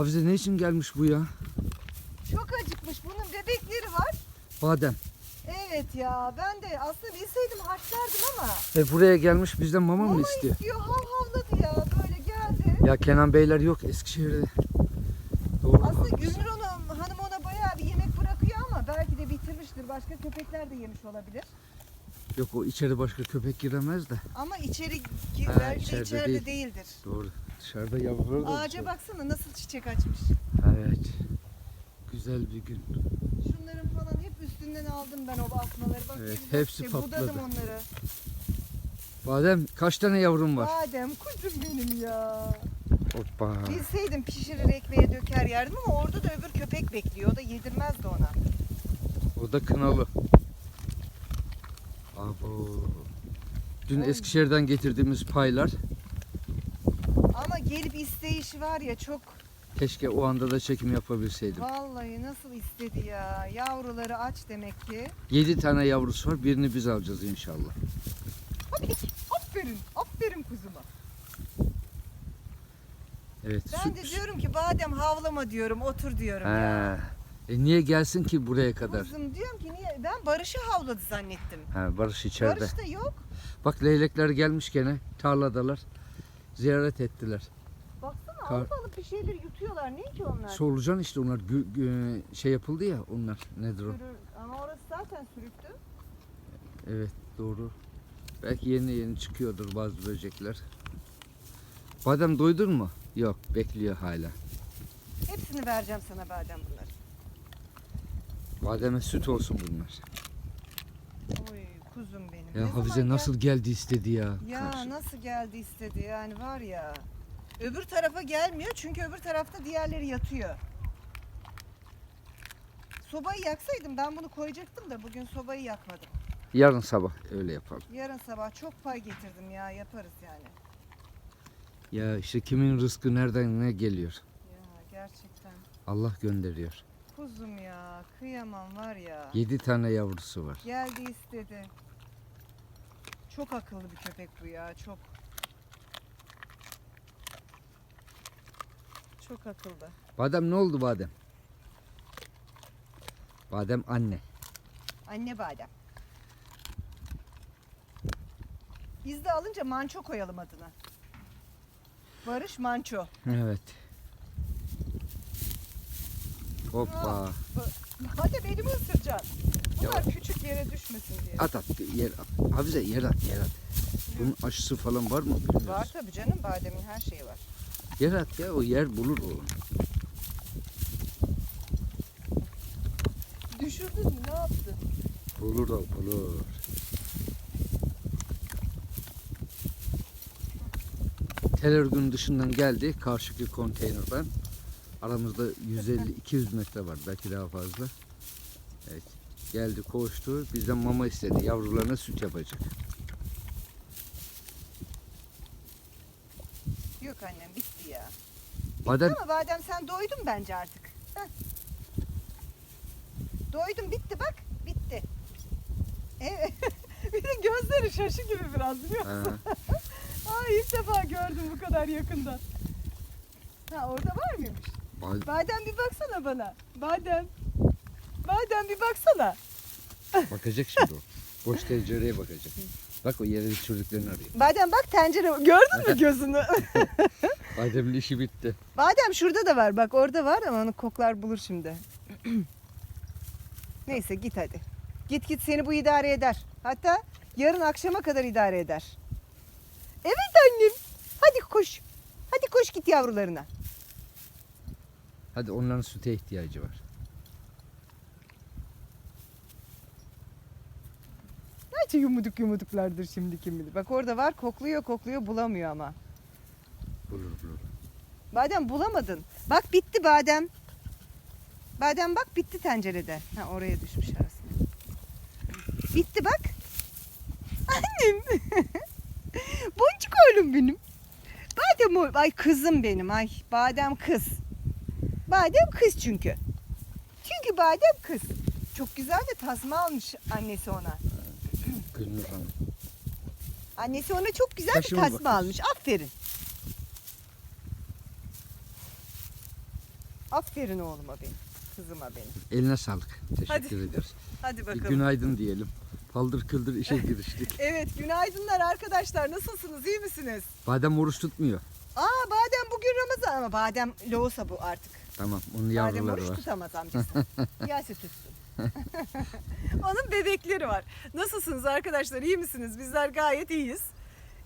Hafize ne için gelmiş bu ya? Çok acıkmış. Bunun bebekleri var. Badem. Evet ya ben de aslında bilseydim haşlardım ama E buraya gelmiş bizden mama mı mama istiyor? istiyor. Hav havladı ya böyle geldi. Ya Kenan Beyler yok Eskişehir'de. Doğru. Aslında. Gülnur onu, hanım ona bayağı bir yemek bırakıyor ama belki de bitirmiştir. Başka köpekler de yemiş olabilir. Yok o içeri başka köpek giremez de. Ama içeri belki de içeride içeride değil. değildir. Doğru. Dışarıda yavruları da Ağaca baksana nasıl çiçek açmış. Evet. Güzel bir gün. Şunların falan hep üstünden aldım ben o asmaları. Bak, Evet, hepsi işte Budadım patladı. onları. Badem kaç tane yavrum var? Badem kuzum benim ya. Hoppa. Bilseydim pişirir ekmeğe döker yerdim ama orada da öbür köpek bekliyor. O da yedirmezdi ona. O da kınalı. Abo. Dün. Eskişehir'den getirdiğimiz paylar. Ama gelip isteyişi var ya çok Keşke o anda da çekim yapabilseydim. vallahi nasıl istedi ya. Yavruları aç demek ki. 7 tane yavrusu var. Birini biz alacağız inşallah. Aferin aferin kuzuma. Evet. Ben de diyorum ki badem havlama diyorum otur diyorum ya. E niye gelsin ki buraya kadar? Kuzum diyorum ki niye ben Barış'ı havladı zannettim. Ha, Barış içeride. Barış da yok. Bak leylekler gelmiş gene. Tarladalar. Ziyaret ettiler. Baksana Kar- alıp alıp bir şeyler yutuyorlar. Ne ki onlar? Solucan işte onlar gü- gü- şey yapıldı ya onlar. Nedir o? Ama orası zaten sürüktü. Evet doğru. Belki yeni yeni çıkıyordur bazı böcekler. Badem doydun mu? Yok bekliyor hala. Hepsini vereceğim sana badem bunları. Bademe süt olsun bunlar. Kuzum benim. Ne Ya zaman Hafize gel- nasıl geldi istedi ya. Ya Karşı- nasıl geldi istedi yani var ya. Öbür tarafa gelmiyor çünkü öbür tarafta diğerleri yatıyor. Sobayı yaksaydım ben bunu koyacaktım da bugün sobayı yakmadım. Yarın sabah öyle yapalım. Yarın sabah çok pay getirdim ya yaparız yani. Ya işte kimin rızkı nereden ne geliyor? Ya gerçekten. Allah gönderiyor. Kuzum ya kıyamam var ya. 7 tane yavrusu var. Geldi istedi. Çok akıllı bir köpek bu ya çok. Çok akıllı. Badem ne oldu badem? Badem anne. Anne badem. Biz de alınca manço koyalım adına. Barış Manço. Evet. Hoppa. Hadi elimi ısıracaksın. Bunlar küçük yere düşmesin diye. At at yer at. Hafize yer at yer at. Bunun aşısı falan var mı bilmiyoruz. Var tabii canım bademin her şeyi var. Yer at ya o yer bulur o. Düşürdün mü ne yaptın? Bulur o bulur. Tel örgünün dışından geldi karşıki konteynerden. Aramızda 150-200 metre var belki daha fazla. Geldi koştu bizden mama istedi yavrularına süt yapacak. Yok annem bitti ya. Badem Ama badem sen doydun bence artık. Heh. Doydun bitti bak. Bitti. Evet. bir de gözleri şaşı gibi biraz biliyor musun? Ha, Ay ilk defa gördüm bu kadar yakından. Ha orada var mıymış? bad- Badem bir baksana bana. Badem. Badem bir baksana. bakacak şimdi o. Boş tencereye bakacak. Bak o yere çocuklarını arıyor. Badem bak tencere gördün mü gözünü? Badem'in işi bitti. Badem şurada da var bak orada var ama onu koklar bulur şimdi. Neyse git hadi. Git git seni bu idare eder. Hatta yarın akşama kadar idare eder. Evet annem. Hadi koş. Hadi koş git yavrularına. Hadi onların süte ihtiyacı var. Gerçi yumuduk yumuduklardır şimdi kim bilir. Bak orada var kokluyor kokluyor bulamıyor ama. Bulur bulur. Badem bulamadın. Bak bitti badem. Badem bak bitti tencerede. Ha oraya düşmüş arasına. Bitti bak. Annem. Boncuk oğlum benim. Badem o. Ay kızım benim. Ay badem kız. Badem kız çünkü. Çünkü badem kız. Çok güzel de tasma almış annesi ona. Gülnur Hanım. Annesi ona çok güzel Taşıma bir tasma bakıyorsun. almış. Aferin. Aferin oğluma benim. Kızıma benim. Eline sağlık. Teşekkür Hadi. ederiz. Hadi bakalım. günaydın diyelim. Paldır kıldır işe giriştik. Evet günaydınlar arkadaşlar. Nasılsınız? iyi misiniz? Badem oruç tutmuyor. Aa badem bugün Ramazan ama badem loğusa bu artık. Tamam onun Badem yavruları oruç var. tutamaz amcası. Gelse tutsun. Onun bebekleri var. Nasılsınız arkadaşlar? iyi misiniz? Bizler gayet iyiyiz.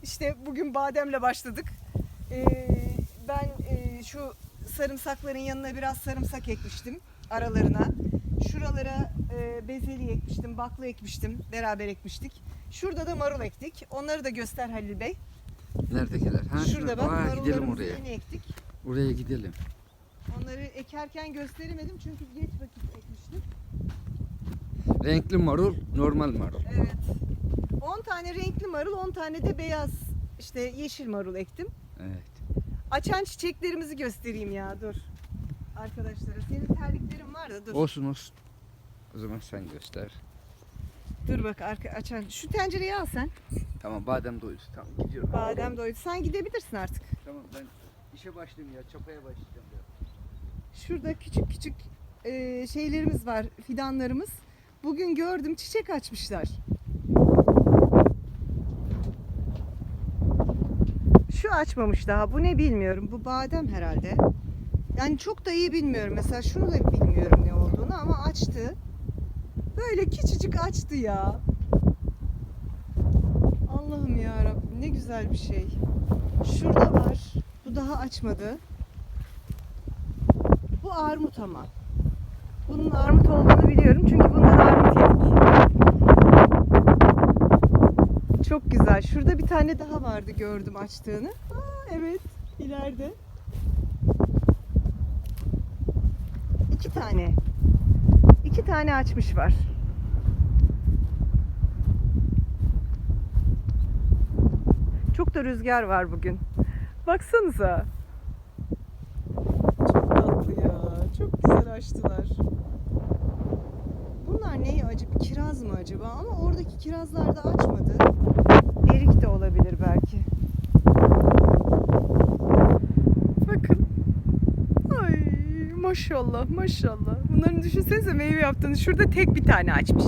İşte bugün bademle başladık. Ee, ben e, şu sarımsakların yanına biraz sarımsak ekmiştim aralarına. Şuralara e, bezelye ekmiştim, bakla ekmiştim. Beraber ekmiştik. Şurada da marul ektik. Onları da göster Halil Bey. Neredekiler? Ha, Şurada bak Aa, gidelim oraya. ektik. Oraya gidelim. Onları ekerken gösteremedim çünkü geç vakit ekmiştim. Renkli marul, normal marul. Evet. 10 tane renkli marul, 10 tane de beyaz işte yeşil marul ektim. Evet. Açan çiçeklerimizi göstereyim ya dur. Arkadaşlara senin terliklerin var da dur. Olsun olsun. O zaman sen göster. Dur bak arka açan. Şu tencereyi al sen. Tamam badem doydu. Tamam gidiyorum. Badem doydu. Sen gidebilirsin artık. Tamam ben işe başlayayım ya. Çapaya başlayacağım. Ya. Şurada küçük küçük e, şeylerimiz var, fidanlarımız. Bugün gördüm çiçek açmışlar. Şu açmamış daha. Bu ne bilmiyorum. Bu badem herhalde. Yani çok da iyi bilmiyorum. Mesela şunu da bilmiyorum ne olduğunu ama açtı. Böyle küçücük açtı ya. Allah'ım ya Rabbim ne güzel bir şey. Şurada var. Bu daha açmadı. Bu armut ama. Bunun armut olduğunu biliyorum çünkü bundan armut yedik. Çok güzel. Şurada bir tane daha vardı gördüm açtığını. Aa, evet ileride. İki tane. İki tane açmış var. Çok da rüzgar var bugün. Baksanıza. Çok tatlı ya. Çok güzel açtılar. Bunlar ne acaba? Kiraz mı acaba? Ama oradaki kirazlar da açmadı. Erik de olabilir belki. Bakın. Ay maşallah maşallah. Bunların düşünsenize meyve yaptığını. Şurada tek bir tane açmış.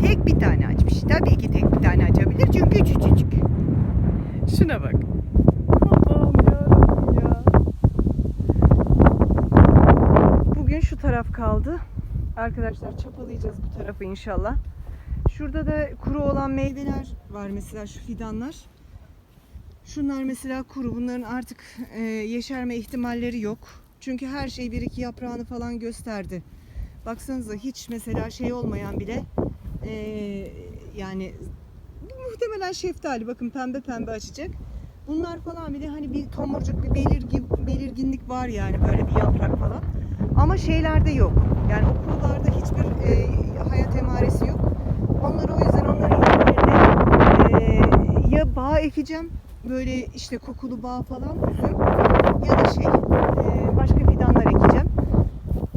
Tek bir tane açmış. Tabii ki tek bir tane açabilir çünkü küçücük. Şuna bak. Allah'ım yarabbim ya. Bugün şu taraf kaldı. Arkadaşlar çapalayacağız bu tarafı inşallah. Şurada da kuru olan meyveler var mesela şu fidanlar. Şunlar mesela kuru. Bunların artık e, yeşerme ihtimalleri yok. Çünkü her şey bir iki yaprağını falan gösterdi. Baksanıza hiç mesela şey olmayan bile e, yani muhtemelen şeftali bakın pembe pembe açacak. Bunlar falan bile hani bir tomurcuk bir belirgin, belirginlik var yani böyle bir yaprak falan. Ama şeylerde yok. Yani o kurularda hiçbir e, hayat emaresi yok. Onları o yüzden onların yerine e, ya bağ ekeceğim böyle işte kokulu bağ falan ya da şey e, başka fidanlar ekeceğim.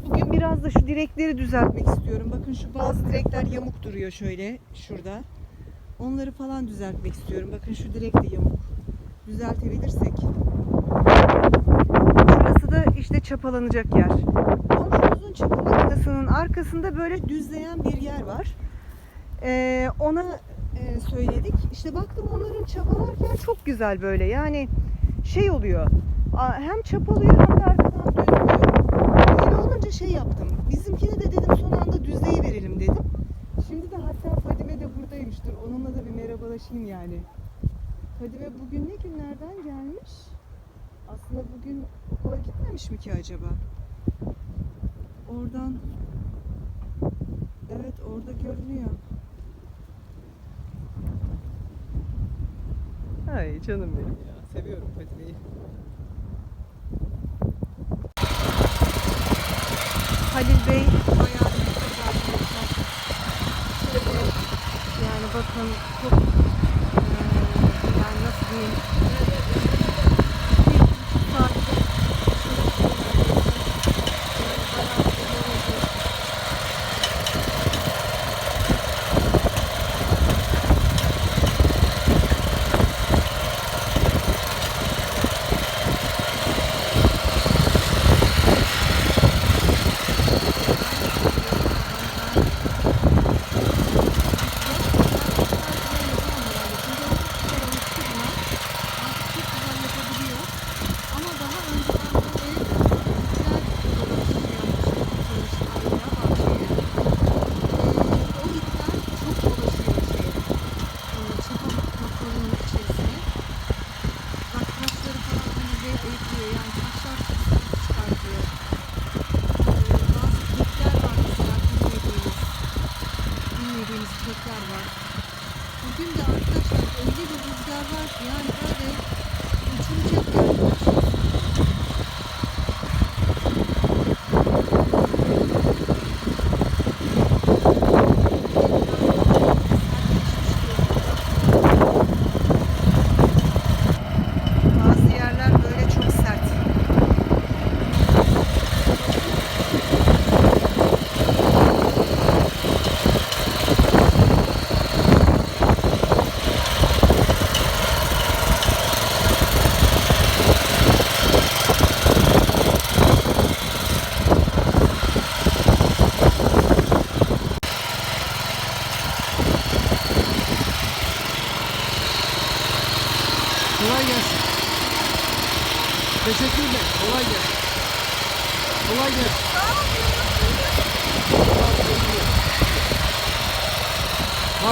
Bugün biraz da şu direkleri düzeltmek istiyorum. Bakın şu bazı direkler yamuk duruyor şöyle şurada. Onları falan düzeltmek istiyorum. Bakın şu direk de yamuk. Düzeltebilirsek. Şurası da işte çapalanacak yer. Komşumuzun çapa makinesinin arkasında böyle düzleyen bir yer var. Ee, ona e, söyledik. İşte baktım onların çapalarken çok güzel böyle. Yani şey oluyor. Hem çapalıyor hem de arkadan düzlüyor. Öyle olunca şey yaptım. Bizimkine de dedim son anda düzleyi verelim dedim. Şimdi de hatta Fadime de buradaymıştır. Onunla da bir merhabalaşayım yani. Fadime bugün ne günlerden gelmiş? Aslında bugün okula gitmemiş mi ki acaba? Oradan Evet orada görünüyor. Ay canım benim ya. Seviyorum Fadime'yi. Halil Bey bayağı bir yani bakın çok yani nasıl diyeyim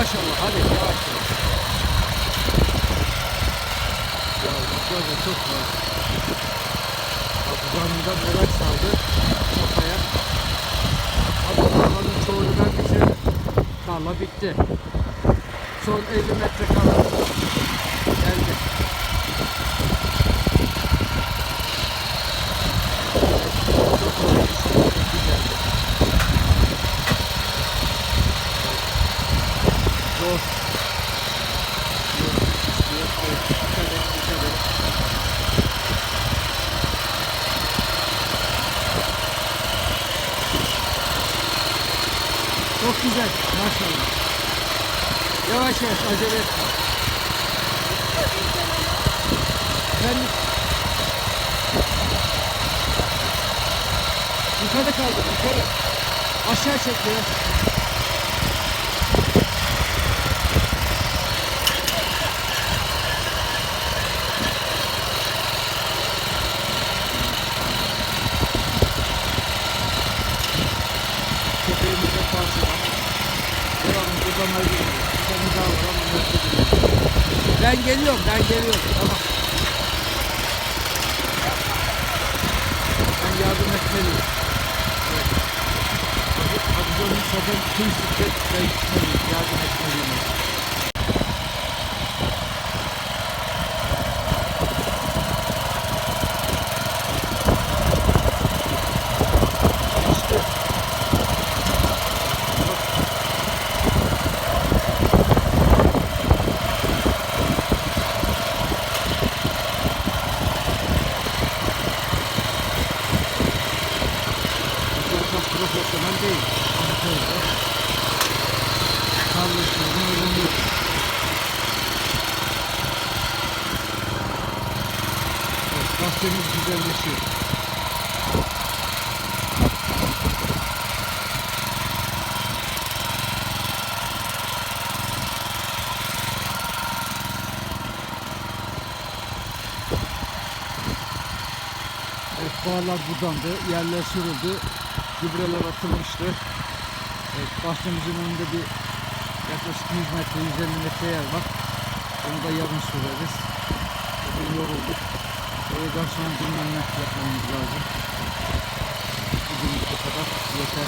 Maşallah hadi yavaş yavaş. Ya da çok var. Bak uzanında merak saldı kafaya. Hadi tarlanın çoğunu bitirdim. Tarla bitti. Son 50 metre kala geldi. Çok olmuş. Çok güzel. Zor. Yok. Yok. Evet. Dikkat et, dikkat et. Çok güzel. Maşallah. Yavaş yavaş acele etme. Ben yukarıda kaldım yukarı. Aşağı çek biraz. Köpeğimizde parça var. Devamlı buradan ayrılıyoruz. Bir tane daha var ama nefret ediyorum. Ben geliyorum, ben geliyorum. Tamam. Ben yardım etmeliyim. Evet. Abdülhamid zaten tüm şiddet ben gitmeliyim, yardım etmeliyim. İşte Çok profesyonel değil. Amatörde. Tarla işlerini öğreniyor. Bahçemiz güzelleşiyor. Evet, bağlar budandı, yerler sürüldü, gübreler atılmıştı. Evet, bahçemizin önünde bir yaklaşık 100 metre, 150 metre yer var. Onu da yarın süreriz. Bugün yorulduk. Sonra dinlenme yapmamız lazım. Bugün bu kadar yeter.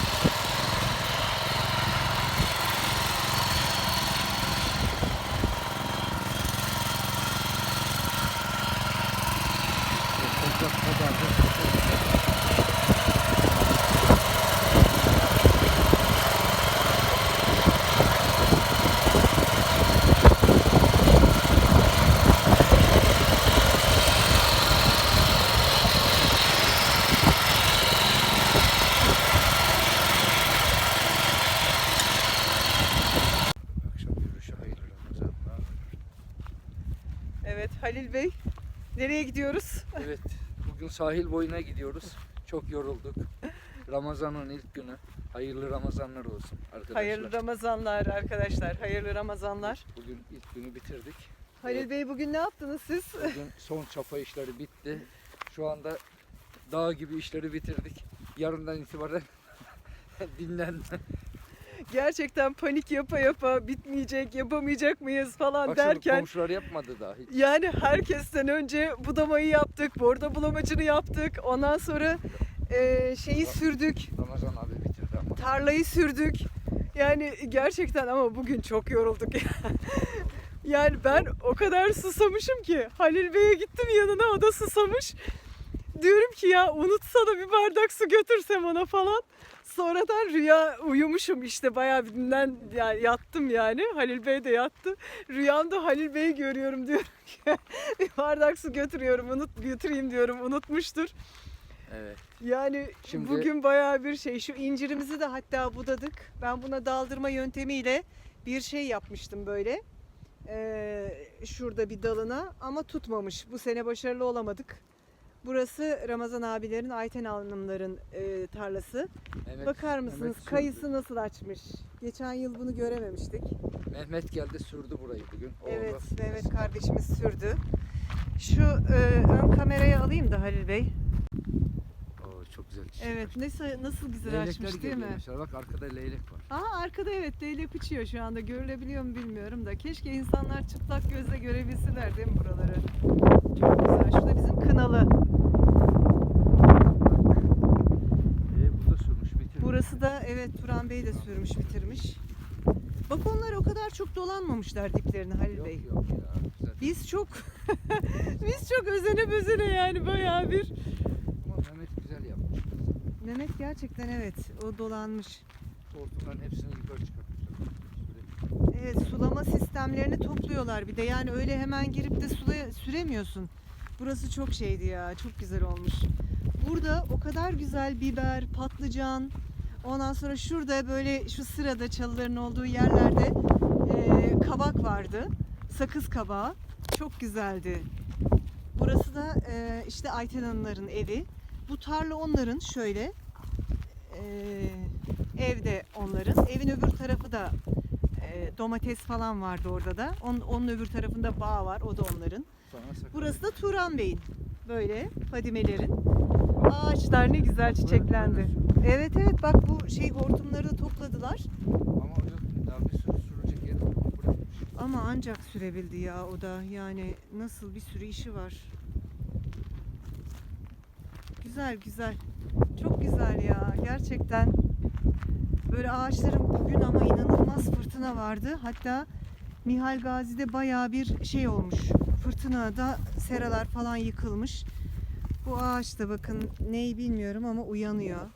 Evet, Ocak kadardır. Akşam yürüyüşü hayırlı Ramazanlar. Evet Halil Bey. Nereye gidiyoruz? Evet, bugün sahil boyuna gidiyoruz. Çok yorulduk. Ramazan'ın ilk günü. Hayırlı Ramazanlar olsun arkadaşlar. Hayırlı Ramazanlar arkadaşlar. Hayırlı Ramazanlar. Bugün ilk günü bitirdik. Halil Bey bugün ne yaptınız siz? Bugün son çapa işleri bitti. Şu anda dağ gibi işleri bitirdik. Yarından itibaren dinlenme. Gerçekten panik yapa yapa bitmeyecek, yapamayacak mıyız falan Baksana derken komşular yapmadı daha hiç. yani herkesten önce budamayı yaptık, borda bulamacını yaptık. Ondan sonra e, şeyi sürdük, Ramazan abi bitirdi ama. tarlayı sürdük. Yani gerçekten ama bugün çok yorulduk. yani ben o kadar susamışım ki Halil Bey'e gittim yanına o da susamış. Diyorum ki ya unutsa da bir bardak su götürsem ona falan. Sonradan rüya uyumuşum işte bayağı bir dinlen yani yattım yani. Halil Bey de yattı. Rüyamda Halil Bey'i görüyorum diyorum ki bir bardak su götürüyorum unut götüreyim diyorum unutmuştur. Evet. Yani Şimdi- bugün bayağı bir şey. Şu incirimizi de hatta budadık. Ben buna daldırma yöntemiyle bir şey yapmıştım böyle. Ee, şurada bir dalına ama tutmamış. Bu sene başarılı olamadık. Burası Ramazan abilerin, Ayten Hanımların e, tarlası. Mehmet, Bakar mısınız Mehmet sürdü. kayısı nasıl açmış? Geçen yıl bunu görememiştik. Mehmet geldi sürdü burayı bugün. Oğlu. Evet, Mehmet kardeşimiz sürdü. Şu e, ön kamerayı alayım da Halil Bey. Oo, çok güzel çiçek. Evet, nasıl nasıl güzel Leylekler açmış değil mi? mesela. Bak arkada leylek var. Aa arkada evet leylek uçuyor şu anda. Görülebiliyor mu bilmiyorum da. Keşke insanlar çıplak gözle görebilseler değil mi buraları? Çok güzel. Şurada bizim kınalı. Ee, bu da sürmüş bitirdi. Burası da evet Turan Bey de sürmüş bitirmiş. Bak onlar o kadar çok dolanmamışlar diplerini Halil Yok Bey. yok ya. Güzel. Biz çok biz çok özene bezene yani bayağı bir. Ama Mehmet güzel yapmış. Mehmet gerçekten evet o dolanmış. Hortumların hepsini yukarı çıkartmışlar. Evet sulama sistemlerini topluyorlar bir de yani öyle hemen girip de sulaya süremiyorsun. Burası çok şeydi ya çok güzel olmuş. Burada o kadar güzel biber, patlıcan, ondan sonra şurada böyle şu sırada çalıların olduğu yerlerde e, kabak vardı. Sakız kabağı. Çok güzeldi. Burası da e, işte Ayten Hanımların evi. Bu tarla onların şöyle. E, evde onların. Evin öbür tarafı da e, domates falan vardı orada da. Onun, onun öbür tarafında bağ var. O da onların. Burası da Turan Bey'in. Böyle Fadimelerin. Ağaçlar ne güzel çiçeklendi. Evet evet bak bu şey hortumları da topladılar. Ama hocam daha bir sürü yer bırakmış. Ama ancak sürebildi ya o da. Yani nasıl bir sürü işi var. Güzel güzel. Çok güzel ya gerçekten. Böyle ağaçların bugün ama inanılmaz fırtına vardı. Hatta Nihal Gazi'de bayağı bir şey olmuş. Fırtınada seralar falan yıkılmış. Bu ağaç da bakın neyi bilmiyorum ama uyanıyor.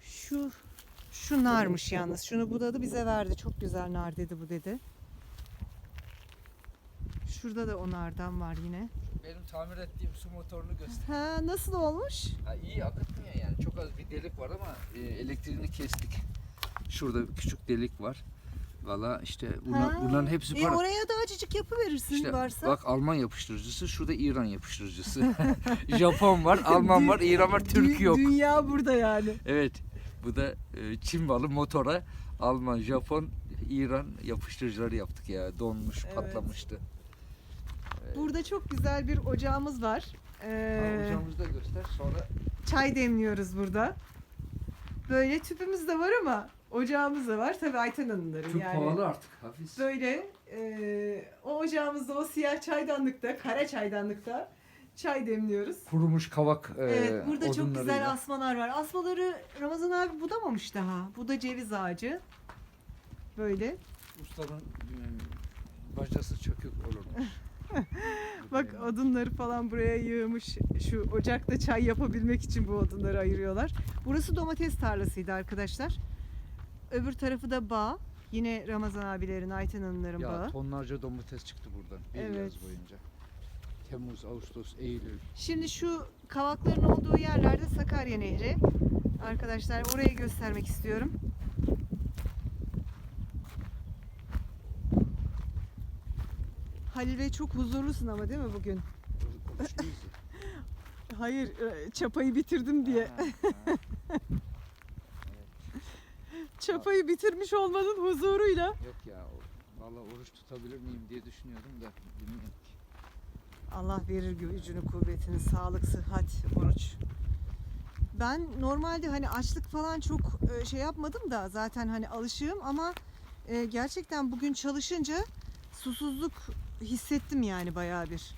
Şu şu narmış yalnız. Şunu budadı bize verdi. Çok güzel nar dedi bu dedi. Şurada da o nardan var yine. Benim tamir ettiğim su motorunu göster. Ha nasıl olmuş? Ha, iyi akıtmıyor yani. Çok az bir delik var ama e, elektriğini kestik. Şurada bir küçük delik var. Valla işte bunlar, Ha, bunların hepsi E para. oraya da acıcık yapıverirsin İşte varsa. bak Alman yapıştırıcısı, şurada İran yapıştırıcısı. Japon var, Alman var, İran var, Türk Dü- yok. Dünya burada yani. Evet. Bu da e, Çin malı motora Alman, Japon, İran yapıştırıcıları yaptık ya. Donmuş, Evet. patlamıştı. Burada çok güzel bir ocağımız var. Ee, Ocağımızı da göster. Sonra çay demliyoruz burada. Böyle tüpümüz de var ama ocağımız da var. Tabii Ayten Hanımların Tüp yani. pahalı artık hafif. Böyle e, o ocağımızda o siyah çaydanlıkta, kara çaydanlıkta çay demliyoruz. Kurumuş kavak e, Evet, burada çok güzel odunlarıyla. asmalar var. Asmaları Ramazan abi budamamış daha. Bu da ceviz ağacı. Böyle. Ustanın e, bacası çökük olurmuş. Bak odunları falan buraya yığmış. Şu ocakta çay yapabilmek için bu odunları ayırıyorlar. Burası domates tarlasıydı arkadaşlar. Öbür tarafı da bağ. Yine Ramazan abilerin, Ayten Hanımların ya bağı. tonlarca domates çıktı buradan bir Evet. yaz boyunca. Temmuz, Ağustos, Eylül. Şimdi şu kavakların olduğu yerlerde Sakarya Nehri. Arkadaşlar orayı göstermek istiyorum. Halil Bey çok huzurlusun ama değil mi bugün? Hayır, e, çapayı bitirdim diye. Ha, ha. Çapayı bitirmiş olmanın huzuruyla. Yok ya vallahi oruç tutabilir miyim diye düşünüyordum da bilmiyorum ki. Allah verir gücünü, kuvvetini, sağlık, sıhhat, oruç. Ben normalde hani açlık falan çok e, şey yapmadım da zaten hani alışığım ama e, gerçekten bugün çalışınca susuzluk hissettim yani bayağı bir.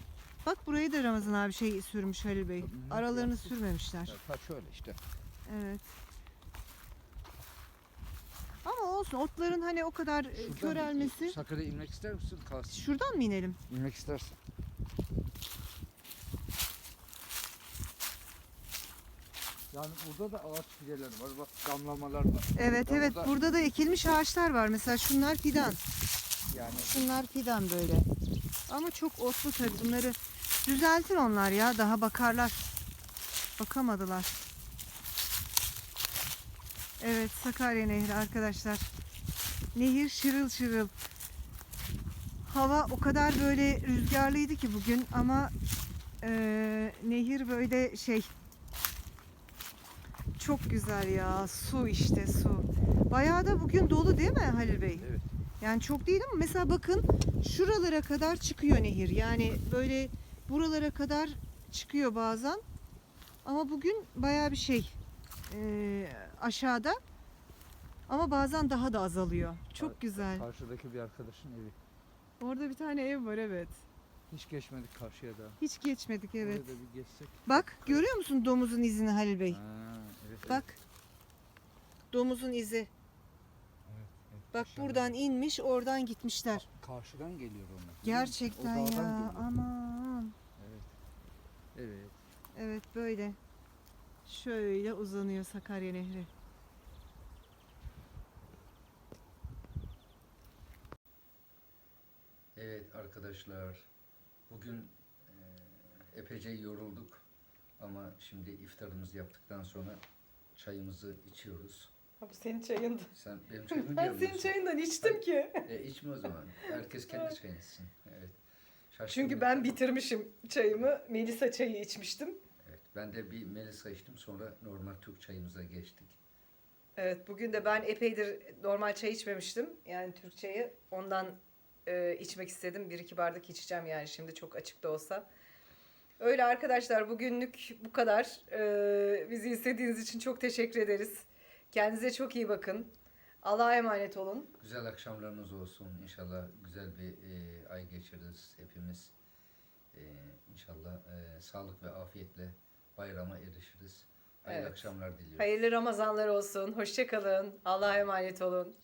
Bak burayı da Ramazan abi şey sürmüş Halil Bey. Tabii, Aralarını sürmemişler. Ha şöyle işte. Evet. Ama olsun otların hani o kadar e, Şuradan körelmesi. Sakarya inmek ister misin? Kalsın. Şuradan mı inelim? İnmek istersen. Yani burada da ağaç fideleri var. Bak damlamalar var. Evet Burada- evet burada da ekilmiş ağaçlar var. Mesela şunlar fidan. Yani Şunlar fidan böyle. Ama çok otlu tabii bunları düzeltir onlar ya daha bakarlar. Bakamadılar. Evet Sakarya Nehri arkadaşlar. Nehir şırıl şırıl. Hava o kadar böyle rüzgarlıydı ki bugün ama eee, nehir böyle şey çok güzel ya su işte su. Bayağı da bugün dolu değil mi Halil Bey? evet. Yani çok değil ama mesela bakın şuralara kadar çıkıyor nehir. Yani böyle buralara kadar çıkıyor bazen. Ama bugün bayağı bir şey eee, aşağıda. Ama bazen daha da azalıyor. Çok Kar- güzel. Karşıdaki bir arkadaşın evi. Orada bir tane ev var evet. Hiç geçmedik karşıya daha. Hiç geçmedik evet. Da bir geçsek. Bak görüyor musun domuzun izini Halil Bey? Ha, evet, Bak. Domuzun izi. Bak Aşağıda. buradan inmiş oradan gitmişler. Karşıdan geliyor onlar. Gerçekten ya geliyor. aman. Evet. Evet. Evet böyle. Şöyle uzanıyor Sakarya Nehri. Evet arkadaşlar. Bugün epeyce yorulduk. Ama şimdi iftarımızı yaptıktan sonra çayımızı içiyoruz. Ha, bu senin çayındı. Sen benim çayımı Ben görmüyorsun. senin çayından içtim ki. E, içme o zaman. Herkes kendi çayını içsin. Evet. Şaşkınlık- Çünkü ben bitirmişim çayımı. Melisa çayı içmiştim. Evet. Ben de bir Melisa içtim. Sonra normal Türk çayımıza geçtik. Evet bugün de ben epeydir normal çay içmemiştim. Yani Türk çayı. Ondan e, içmek istedim. Bir iki bardak içeceğim yani şimdi çok açık da olsa. Öyle arkadaşlar bugünlük bu kadar. E, bizi izlediğiniz için çok teşekkür ederiz. Kendinize çok iyi bakın. Allah'a emanet olun. Güzel akşamlarınız olsun. İnşallah güzel bir e, ay geçiririz hepimiz. E, inşallah e, sağlık ve afiyetle bayrama erişiriz. Hayırlı Evet. akşamlar diliyorum. Hayırlı Ramazanlar olsun. Hoşçakalın. Allah'a emanet olun.